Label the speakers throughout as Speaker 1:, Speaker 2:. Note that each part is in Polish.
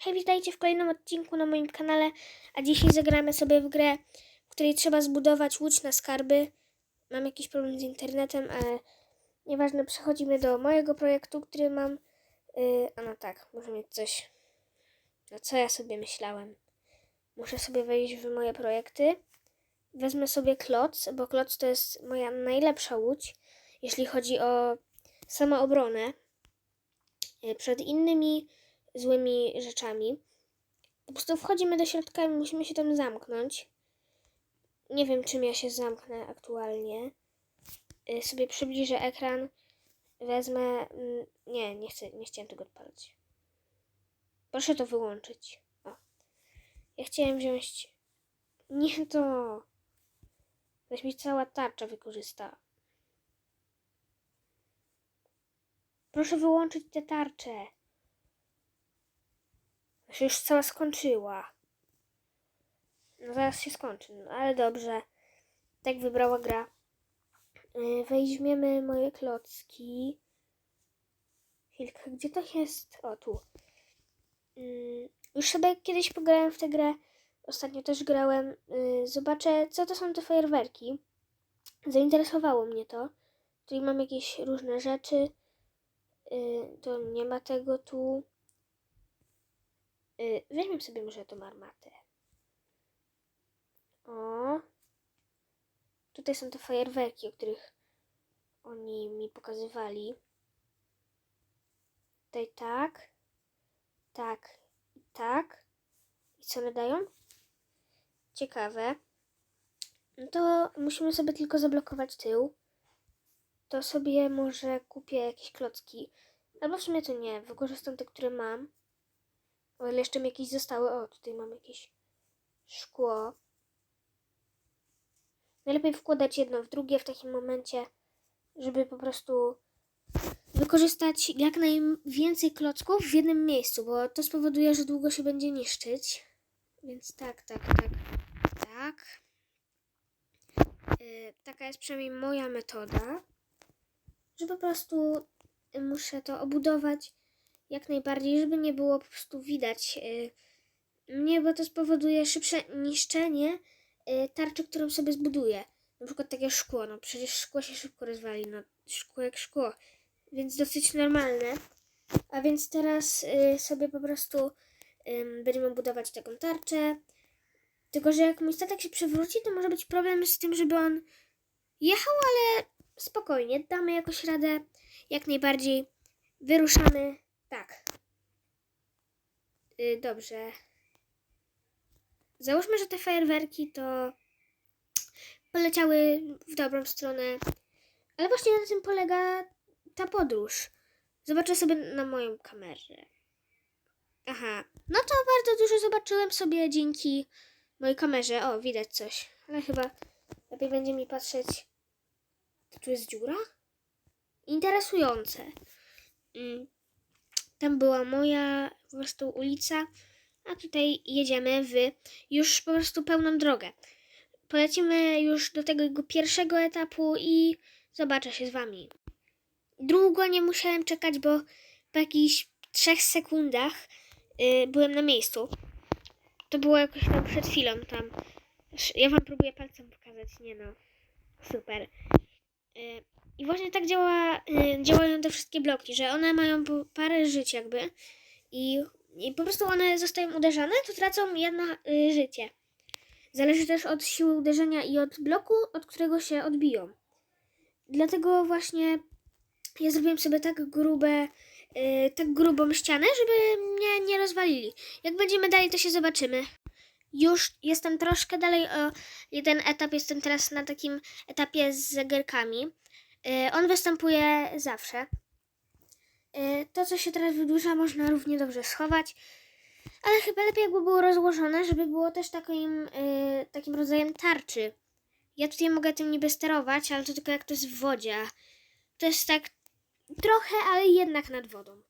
Speaker 1: Hej, witajcie w kolejnym odcinku na moim kanale, a dzisiaj zagramy sobie w grę, w której trzeba zbudować łódź na skarby. Mam jakiś problem z internetem, ale nieważne, przechodzimy do mojego projektu, który mam. Yy, a no tak, muszę mieć coś. No co ja sobie myślałem? Muszę sobie wejść w moje projekty. Wezmę sobie kloc, bo kloc to jest moja najlepsza łódź, jeśli chodzi o samoobronę yy, przed innymi złymi rzeczami. Po prostu wchodzimy do środka i musimy się tam zamknąć. Nie wiem, czym ja się zamknę aktualnie. Y, Sobie przybliżę ekran. Wezmę. mm, Nie, nie chcę, nie chciałem tego odpalić. Proszę to wyłączyć. O. Ja chciałem wziąć. Nie to. Weź mi cała tarcza wykorzysta. Proszę wyłączyć tę tarczę. Się już cała skończyła. No zaraz się skończy, no ale dobrze. Tak wybrała gra. Yy, Weźmiemy moje klocki. Chwilkę, gdzie to jest? O, tu. Yy, Już sobie kiedyś pograłem w tę grę. Ostatnio też grałem. Yy, Zobaczę, co to są te fajerwerki. Zainteresowało mnie to. Tutaj mam jakieś różne rzeczy. Yy, To nie ma tego tu. Y, Weźmiemy sobie może tą armatę. O. Tutaj są te fajerwerki, o których oni mi pokazywali. Tutaj tak. Tak. I tak. I co one dają? Ciekawe. No to musimy sobie tylko zablokować tył. To sobie może kupię jakieś klocki. Albo w sumie to nie. Wykorzystam te, które mam. O ile jeszcze mi jakieś zostały. O, tutaj mam jakieś szkło. Najlepiej wkładać jedno w drugie w takim momencie, żeby po prostu wykorzystać jak najwięcej klocków w jednym miejscu, bo to spowoduje, że długo się będzie niszczyć. Więc tak, tak, tak, tak. Yy, taka jest przynajmniej moja metoda, że po prostu muszę to obudować jak najbardziej, żeby nie było po prostu widać y, mnie, bo to spowoduje szybsze niszczenie y, tarczy, którą sobie zbuduję. Na przykład takie szkło, no przecież szkło się szybko rozwali, no szkło jak szkło, więc dosyć normalne. A więc teraz y, sobie po prostu będziemy budować taką tarczę. Tylko, że jak mój statek się przewróci, to może być problem z tym, żeby on jechał, ale spokojnie, damy jakoś radę. Jak najbardziej wyruszamy tak. Y, dobrze. Załóżmy, że te fajerwerki to poleciały w dobrą stronę. Ale właśnie na tym polega ta podróż. Zobaczę sobie na moją kamerę. Aha. No to bardzo dużo zobaczyłem sobie dzięki mojej kamerze. O, widać coś. Ale chyba lepiej będzie mi patrzeć. To tu jest dziura? Interesujące. Mm tam była moja po prostu ulica, a tutaj jedziemy w już po prostu pełną drogę. Polecimy już do tego pierwszego etapu i zobaczę się z wami. Długo nie musiałem czekać, bo po jakichś trzech sekundach yy, byłem na miejscu. To było jakoś tam przed chwilą tam. Ja wam próbuję palcem pokazać, nie no. Super. Yy, i właśnie tak działa, y, działają te wszystkie bloki, że one mają parę żyć jakby i, i po prostu one zostają uderzane, to tracą jedno y, życie. Zależy też od siły uderzenia i od bloku, od którego się odbiją. Dlatego właśnie ja zrobiłem sobie tak grube, y, tak grubą ścianę, żeby mnie nie rozwalili. Jak będziemy dalej, to się zobaczymy. Już jestem troszkę dalej o jeden etap, jestem teraz na takim etapie z zegarkami. Y, On występuje zawsze. Y, To, co się teraz wydłuża, można równie dobrze schować, ale chyba lepiej jakby było rozłożone, żeby było też takim, y, takim rodzajem tarczy. Ja tutaj mogę tym niby sterować, ale to tylko jak to jest w wodzie. To jest tak trochę, ale jednak nad wodą.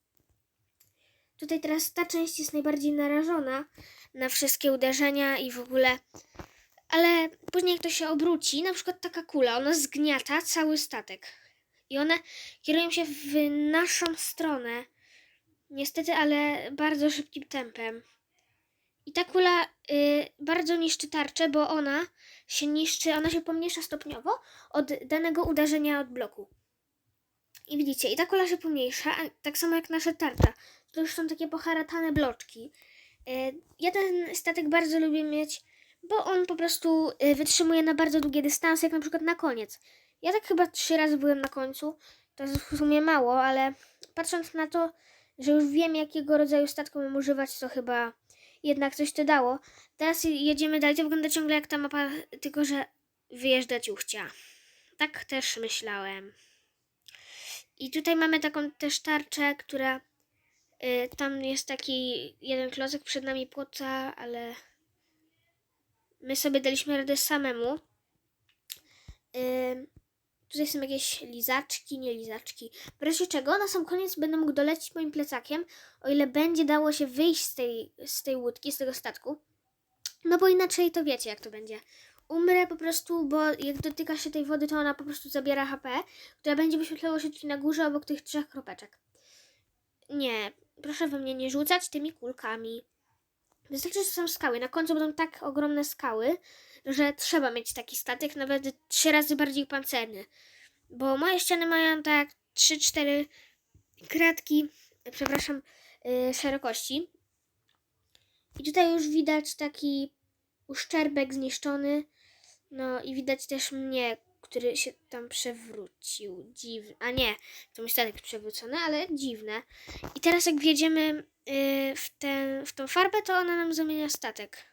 Speaker 1: Tutaj teraz ta część jest najbardziej narażona na wszystkie uderzenia i w ogóle ale później jak to się obróci, na przykład taka kula, ona zgniata cały statek. I one kierują się w naszą stronę. Niestety, ale bardzo szybkim tempem. I ta kula y, bardzo niszczy tarczę, bo ona się niszczy, ona się pomniejsza stopniowo od danego uderzenia od bloku. I widzicie, i ta kula się pomniejsza, tak samo jak nasza tarcza. To już są takie poharatane bloczki. Y, ja ten statek bardzo lubię mieć, bo on po prostu y, wytrzymuje na bardzo długie dystanse, jak na przykład na koniec. Ja tak chyba trzy razy byłem na końcu. To jest w sumie mało, ale patrząc na to, że już wiem, jakiego rodzaju statku mam używać, to chyba jednak coś to dało. Teraz jedziemy dalej. To wygląda ciągle jak ta mapa, tylko że wyjeżdżać uchcia. Tak też myślałem. I tutaj mamy taką też tarczę, która y, tam jest taki jeden klocek przed nami płoca, ale my sobie daliśmy radę samemu. Ym, tutaj są jakieś lizaczki, nie lizaczki. W razie czego na sam koniec będę mógł dolecieć moim plecakiem, o ile będzie dało się wyjść z tej, z tej łódki, z tego statku. No bo inaczej to wiecie, jak to będzie. Umrę po prostu, bo jak dotyka się tej wody, to ona po prostu zabiera HP, która będzie wyświetlało się tutaj na górze obok tych trzech kropeczek. Nie, proszę we mnie nie rzucać tymi kulkami. Wystarczy, że są skały. Na końcu będą tak ogromne skały, że trzeba mieć taki statek, nawet trzy razy bardziej pancerny. Bo moje ściany mają tak 3-4 kratki, przepraszam, yy, szerokości. I tutaj już widać taki uszczerbek zniszczony. No i widać też mnie, który się tam przewrócił. Dziwne. A nie, to mój statek przewrócony, ale dziwne. I teraz jak wjedziemy yy, w, ten, w tą farbę, to ona nam zamienia statek.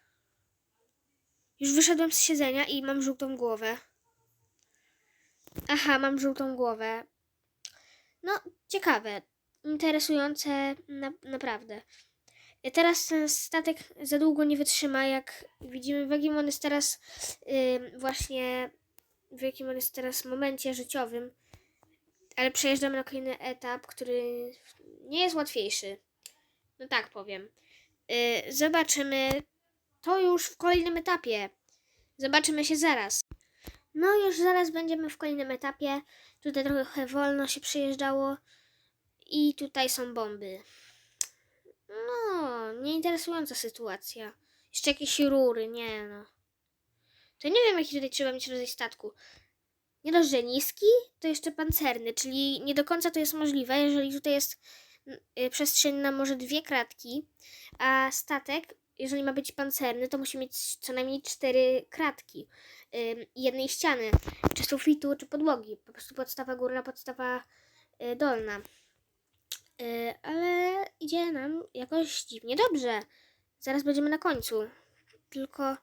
Speaker 1: Już wyszedłem z siedzenia i mam żółtą głowę. Aha, mam żółtą głowę. No, ciekawe. Interesujące na, naprawdę. Teraz ten statek za długo nie wytrzyma, jak widzimy w jakim on jest teraz yy, właśnie w jakim on jest teraz momencie życiowym. Ale przejeżdżamy na kolejny etap, który nie jest łatwiejszy. No tak powiem. Yy, zobaczymy to już w kolejnym etapie. Zobaczymy się zaraz. No już zaraz będziemy w kolejnym etapie. Tutaj trochę wolno się przejeżdżało. I tutaj są bomby. No, nieinteresująca sytuacja. Jeszcze jakieś rury, nie no. To nie wiem, jaki tutaj trzeba mieć rodzaj statku. Nie dość, że niski, to jeszcze pancerny, czyli nie do końca to jest możliwe, jeżeli tutaj jest y, przestrzeń na może dwie kratki, a statek, jeżeli ma być pancerny, to musi mieć co najmniej cztery kratki i jednej ściany, czy sufitu, czy podłogi. Po prostu podstawa górna, podstawa y, dolna. Y, ale idzie nam jakoś dziwnie dobrze. Zaraz będziemy na końcu. Tylko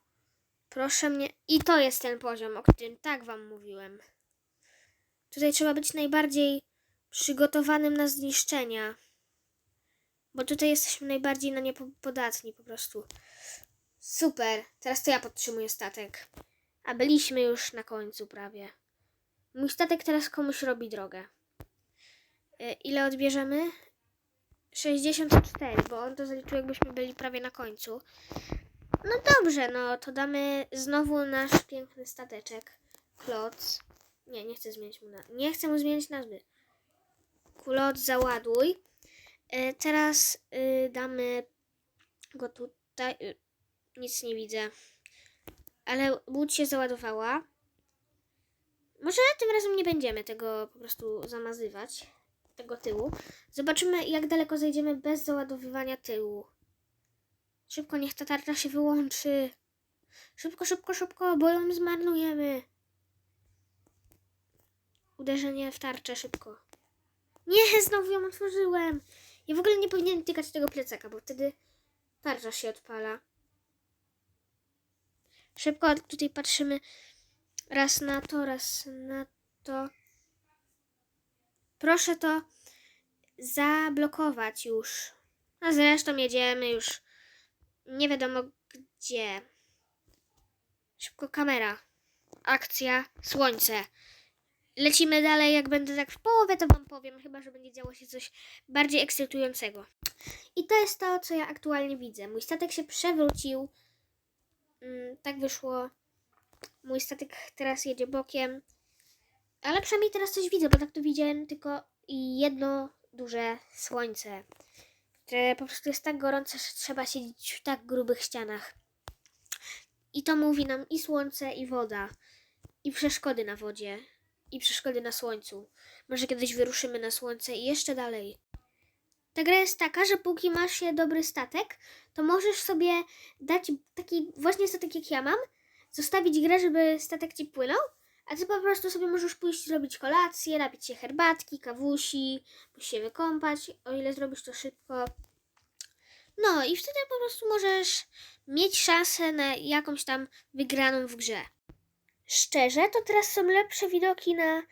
Speaker 1: proszę mnie. I to jest ten poziom, o którym tak wam mówiłem. Tutaj trzeba być najbardziej przygotowanym na zniszczenia. Bo tutaj jesteśmy najbardziej na nie po- podatni po prostu. Super. Teraz to ja podtrzymuję statek. A byliśmy już na końcu prawie. Mój statek teraz komuś robi drogę. E, Ile odbierzemy? 64, bo on to zaliczył jakbyśmy byli prawie na końcu. No dobrze, no to damy znowu nasz piękny stateczek. Kloc. Nie, nie chcę zmienić mu na... Nie chcę mu zmienić nazwy. Kloc, załaduj. E, teraz y, damy go tutaj. Y, nic nie widzę. Ale łódź się załadowała. Może tym razem nie będziemy tego po prostu zamazywać tego tyłu. Zobaczymy, jak daleko zejdziemy bez załadowywania tyłu. Szybko, niech ta tarcza się wyłączy. Szybko, szybko, szybko, bo ją zmarnujemy. Uderzenie w tarczę, szybko. Nie, znowu ją otworzyłem. Ja w ogóle nie powinienem tykać tego plecaka, bo wtedy tarcza się odpala. Szybko tutaj patrzymy raz na to, raz na to. Proszę to zablokować już. A zresztą jedziemy już nie wiadomo gdzie. Szybko kamera. Akcja, słońce. Lecimy dalej, jak będę tak w połowę, to wam powiem, chyba że będzie działo się coś bardziej ekscytującego. I to jest to, co ja aktualnie widzę. Mój statek się przewrócił. Mm, tak wyszło. Mój statek teraz jedzie bokiem. Ale przynajmniej teraz coś widzę, bo tak to widziałem tylko jedno duże słońce. Po prostu jest tak gorąco, że trzeba siedzieć w tak grubych ścianach. I to mówi nam i słońce, i woda, i przeszkody na wodzie, i przeszkody na słońcu. Może kiedyś wyruszymy na słońce i jeszcze dalej. Ta gra jest taka, że póki masz się dobry statek, to możesz sobie dać taki właśnie statek jak ja mam, zostawić grę, żeby statek ci płynął, a ty po prostu sobie możesz pójść zrobić kolację, napić się herbatki, kawusi, pójść się wykąpać, o ile zrobisz to szybko. No i wtedy po prostu możesz mieć szansę na jakąś tam wygraną w grze. Szczerze, to teraz są lepsze widoki na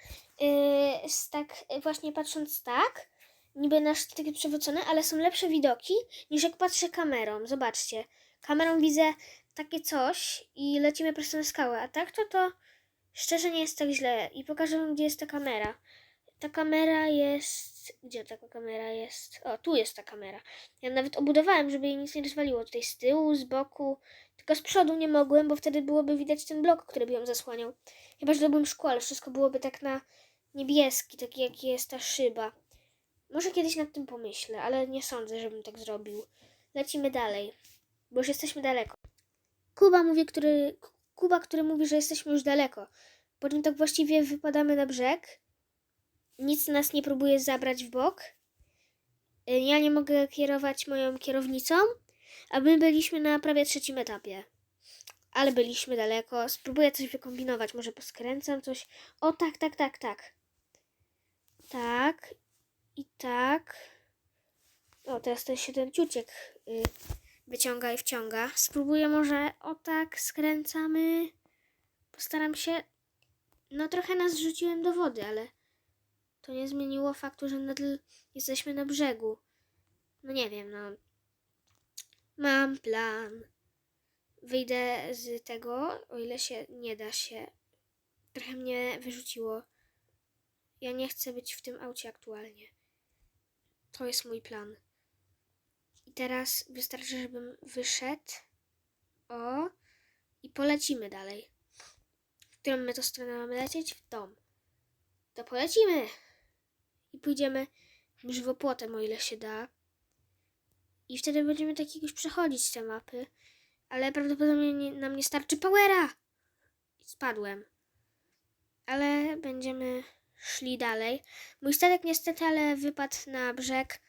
Speaker 1: yy, tak właśnie patrząc tak, niby nasz taki przewrócony, ale są lepsze widoki niż jak patrzę kamerą. Zobaczcie, kamerą widzę takie coś i lecimy prosto na skałę, a tak to to szczerze nie jest tak źle i pokażę wam gdzie jest ta kamera. Ta kamera jest... Gdzie taka kamera jest? O, tu jest ta kamera. Ja nawet obudowałem, żeby jej nic nie rozwaliło. Tutaj z tyłu, z boku. Tylko z przodu nie mogłem, bo wtedy byłoby widać ten blok, który by ją zasłaniał. Chyba, że byłem szkło, ale wszystko byłoby tak na niebieski, taki jaki jest ta szyba. Może kiedyś nad tym pomyślę, ale nie sądzę, żebym tak zrobił. Lecimy dalej, bo już jesteśmy daleko. Kuba mówi, który... Kuba, który mówi, że jesteśmy już daleko. Po czym tak właściwie wypadamy na brzeg. Nic nas nie próbuje zabrać w bok. Y, Ja nie mogę kierować moją kierownicą, a my byliśmy na prawie trzecim etapie. Ale byliśmy daleko. Spróbuję coś wykombinować. Może poskręcam coś. O, tak, tak, tak, tak. Tak. I tak. O, teraz ten się ten ciuciek y, wyciąga i wciąga. Spróbuję może o tak, skręcamy. Postaram się. No trochę nas rzuciłem do wody, ale to nie zmieniło faktu, że nadal jesteśmy na brzegu. No nie wiem, no. Mam plan. Wyjdę z tego, o ile się nie da się. Trochę mnie wyrzuciło. Ja nie chcę być w tym aucie aktualnie. To jest mój plan. I teraz wystarczy, żebym wyszedł. O. I polecimy dalej. W którą my to stronę mamy lecieć? W dom. To polecimy. I pójdziemy żywopłotem, o ile się da. I wtedy będziemy tak jakoś przechodzić te mapy. Ale prawdopodobnie nie, nam nie starczy powera. Spadłem. Ale będziemy szli dalej. Mój statek niestety, ale wypadł na brzeg.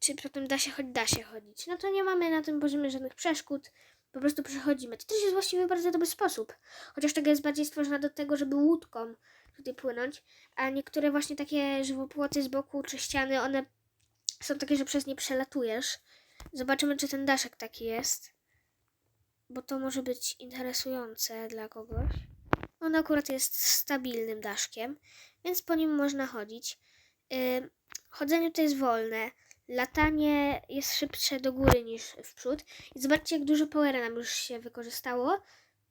Speaker 1: Czy potem da się? Da się chodzić. No to nie mamy na tym poziomie żadnych przeszkód. Po prostu przechodzimy. To też jest właściwie bardzo dobry sposób. Chociaż tego jest bardziej stworzona do tego, żeby łódką tutaj płynąć. A niektóre właśnie takie żywopłoty z boku czy ściany, one są takie, że przez nie przelatujesz. Zobaczymy, czy ten daszek taki jest. Bo to może być interesujące dla kogoś. On akurat jest stabilnym daszkiem, więc po nim można chodzić. Yy, chodzenie to jest wolne. Latanie jest szybsze do góry niż w przód. I zobaczcie, jak dużo powera nam już się wykorzystało,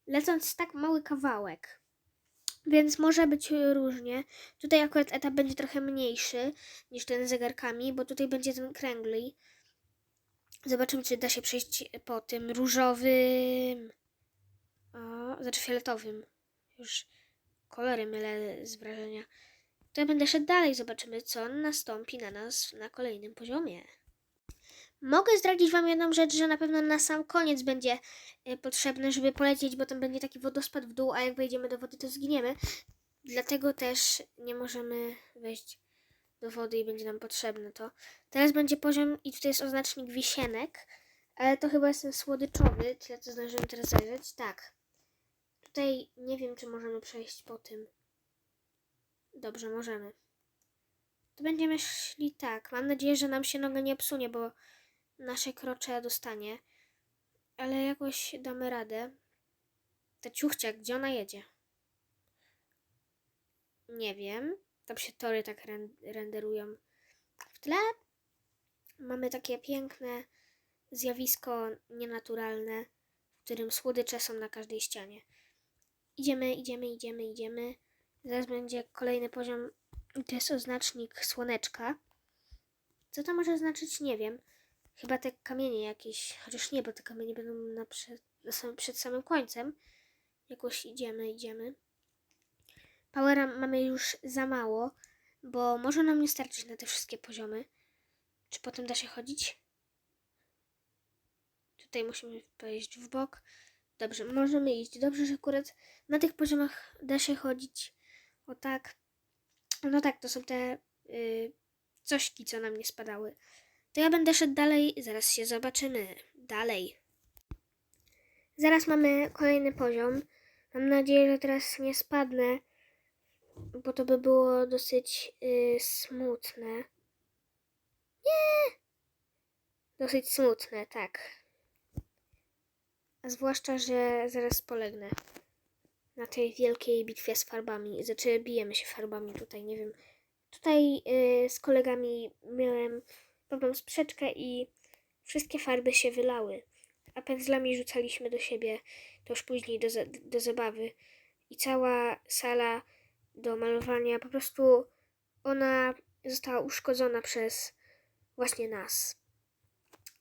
Speaker 1: lecąc tak mały kawałek. Więc może być różnie. Tutaj akurat etap będzie trochę mniejszy niż ten z zegarkami, bo tutaj będzie ten kręgli. Zobaczymy, czy da się przejść po tym różowym. O, znaczy fioletowym. Już kolory mylę z wrażenia. To ja będę szedł dalej, zobaczymy, co nastąpi na nas na kolejnym poziomie. Mogę zdradzić Wam jedną rzecz, że na pewno na sam koniec będzie e, potrzebne, żeby polecieć, bo tam będzie taki wodospad w dół, a jak wejdziemy do wody, to zginiemy. Dlatego też nie możemy wejść do wody i będzie nam potrzebne to. Teraz będzie poziom i tutaj jest oznacznik wisienek, ale to chyba jest ten słodyczowy, ja to zdążyłem teraz zajrzeć? Tak. Tutaj nie wiem, czy możemy przejść po tym. Dobrze, możemy. To będziemy szli tak. Mam nadzieję, że nam się noga nie psunie, bo nasze krocze dostanie. Ale jakoś damy radę. Ta ciuchcia, gdzie ona jedzie? Nie wiem. Tam się tory tak ren- renderują. W tle mamy takie piękne zjawisko nienaturalne, w którym słodycze są na każdej ścianie. Idziemy, idziemy, idziemy, idziemy. Zaraz będzie kolejny poziom. To jest oznacznik słoneczka. Co to może znaczyć? Nie wiem. Chyba te kamienie jakieś, chociaż nie, bo te kamienie będą na przed, na samym, przed samym końcem. Jakoś idziemy, idziemy. Powera mamy już za mało, bo może nam nie starczyć na te wszystkie poziomy. Czy potem da się chodzić? Tutaj musimy przejść w bok. Dobrze, możemy iść. Dobrze, że akurat na tych poziomach da się chodzić. O tak. No tak, to są te y, cośki, co nam nie spadały. To ja będę szedł dalej. Zaraz się zobaczymy. Dalej. Zaraz mamy kolejny poziom. Mam nadzieję, że teraz nie spadnę, bo to by było dosyć y, smutne. Nie! Dosyć smutne, tak. A zwłaszcza, że zaraz polegnę na tej wielkiej bitwie z farbami. Znaczy, bijemy się farbami tutaj, nie wiem. Tutaj y, z kolegami miałem pewną sprzeczkę i wszystkie farby się wylały. A pędzlami rzucaliśmy do siebie, to już później do, do zabawy. I cała sala do malowania, po prostu ona została uszkodzona przez właśnie nas.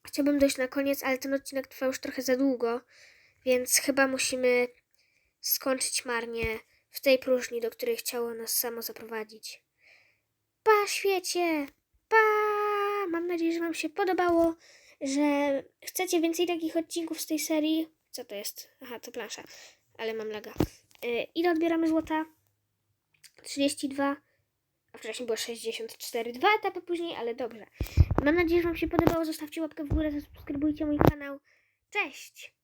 Speaker 1: Chciałbym dojść na koniec, ale ten odcinek trwa już trochę za długo, więc chyba musimy skończyć marnie w tej próżni, do której chciało nas samo zaprowadzić. Pa, świecie! Pa! Mam nadzieję, że Wam się podobało, że chcecie więcej takich odcinków z tej serii. Co to jest? Aha, to plansza, ale mam laga. Yy, ile odbieramy złota? 32, a wcześniej było 64. Dwa etapy później, ale dobrze. Mam nadzieję, że Wam się podobało. Zostawcie łapkę w górę, zasubskrybujcie mój kanał. Cześć!